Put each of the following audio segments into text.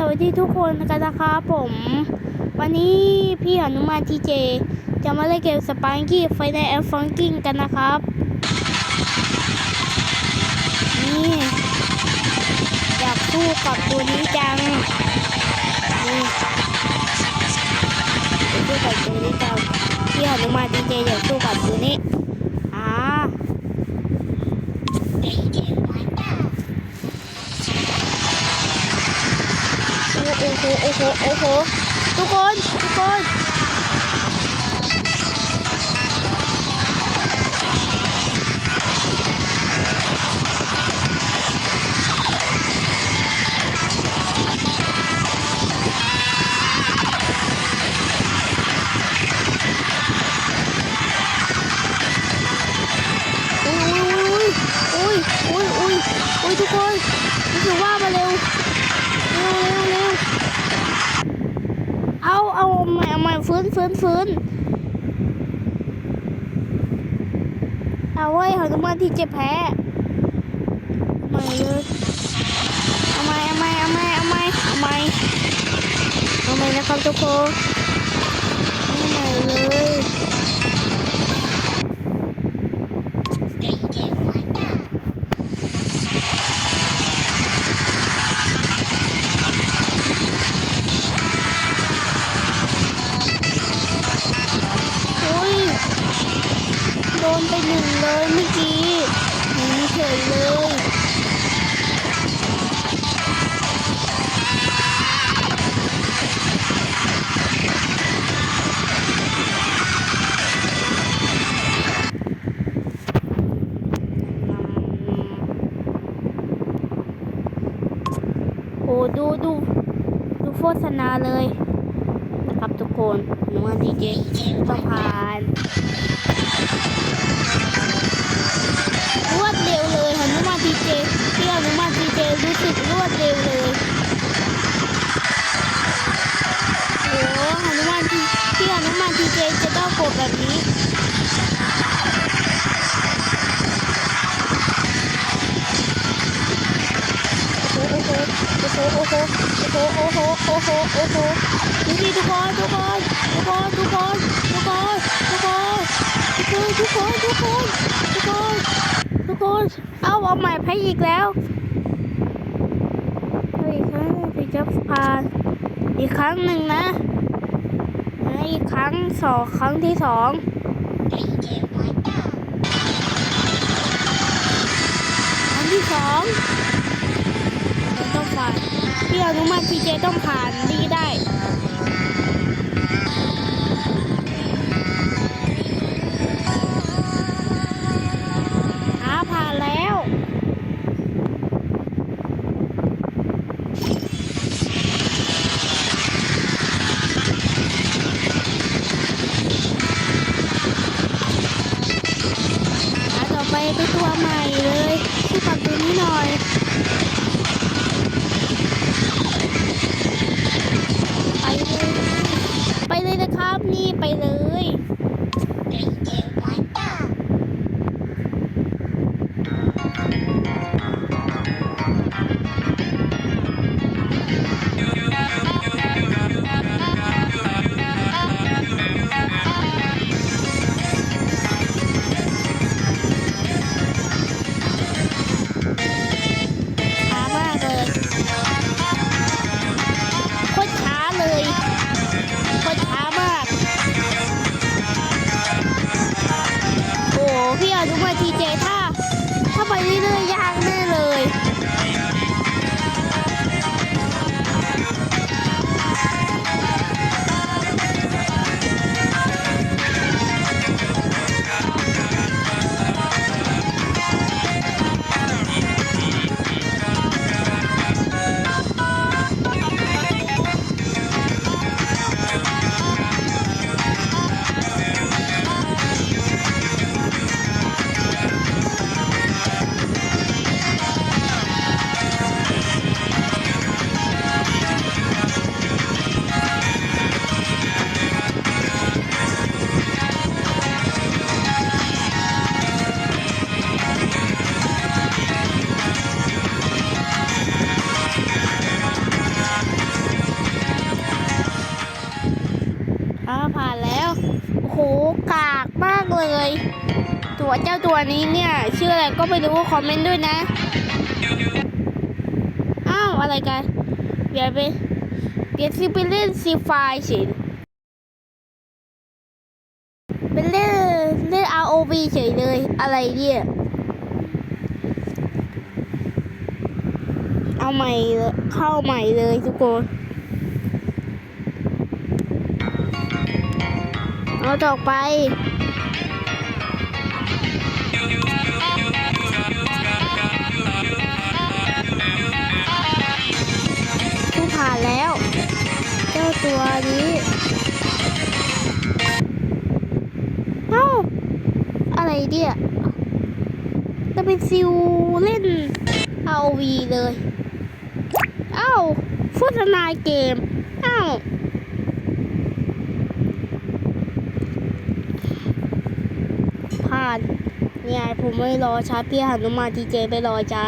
สวัสดีทุกคนกันนะครับผม วันนี้พี่หนุมานทีเจ จะมาเล่นเกมสปาร์กี้ไฟในแอฟฟังกิ้งกันนะครับ นี่ อยากสู้กับตัวนี้จัง นี่อยากสู้กับตัวนี้จังพี่หนุมานทีเจอยากสู้กับตัวนี้ โอ้โหโอ้โหโอ้โหทุกคนทุกคน เอาเอาใหม่เอาใหม่ฟื้นฟื้นฟื้นเอาไว้ยหนุมานที่เจ็บแพ้เอาใหม่เลยเอาใหม่เอาใหม่เอาใหม่เอาใหม่เอาใหม่เอาใหม่นะครับทุกคน เลยเมื่อกี้หนีเฉยเลยโอ้ดูดูดูโฆษณาเลยนะครับทุกคนหนูว่าดีเจต้องผ่าน แบบนี้โอ้โหโอ้โหโอ้โห โอ้โห โอ้โห โอ้โห โอ้โห ดูดิทุกคนทุกคนทุกคนทุกคนทุกคนทุกคนทุกคนทุกคนทุกคนทุกคนเอาเอาใหม่แพ้อีกแล้วอีกครั้งถึงจะผ่านอีกครั้งหนึ่งนะ นะอีกครั้งสองครั้งที่สองครั้งที่สองต้องผ่านพี่อนุมาทีเจต้องผ่าน อ้าผ่านแล้วโห กากมากเลย ตัวเจ้าตัวนี้เนี่ย ชื่ออะไรก็ไม่รู้คอมเมนต์ด้วยนะ อ้าว อะไรกันเดี๋ยวไปเดี๋ยวซิไปเล่นซีไฟฉินเปเล่นเล่น ROV เฉยเลย อะไรเนี่ย เอาใหม่เข้าใหม่เลยทุกคน เอาต่อไปผู้ผ่านแล้ว เจ้าตัวนี้เอ้าอะไรเนี่ยจะเป็นซิวเล่น ROV เลย เอ้าโฆษณาเกม เอ้า ผ่านเนี่ยผมไม่รอช้าพี่หนุมานทีเจไปรอจ้า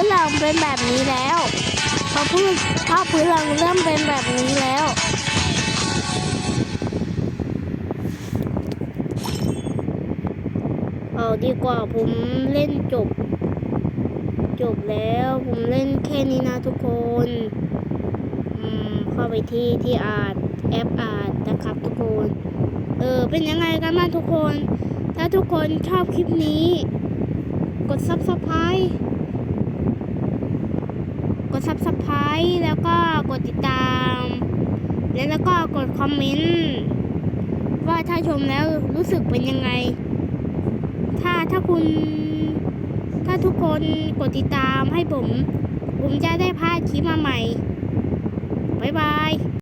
พื้นหลังเป็นแบบนี้แล้วพอพื้นภาพื้นหลังเริ่มเป็นแบบนี้แล้วเอาดีกว่าผมเล่นจบ จบแล้วผมเล่นแค่นี้นะทุกคนเข้าไปที่ที่อ่านแอปอ่านนะครับทุกคน เออเป็นยังไงกันบ้างทุกคน ถ้าทุกคนชอบคลิปนี้ กด subscribe ด subscribe แล้วก็กดติดตามแล้วแล้วก็กดคอมเมนต์ว่าถ้าชมแล้วรู้สึกเป็นยังไง ถ้าถ้าคุณถ้าทุกคนกดติดตามให้ผม ผมจะได้พาคลิปมาใหม่ บ๊ายบาย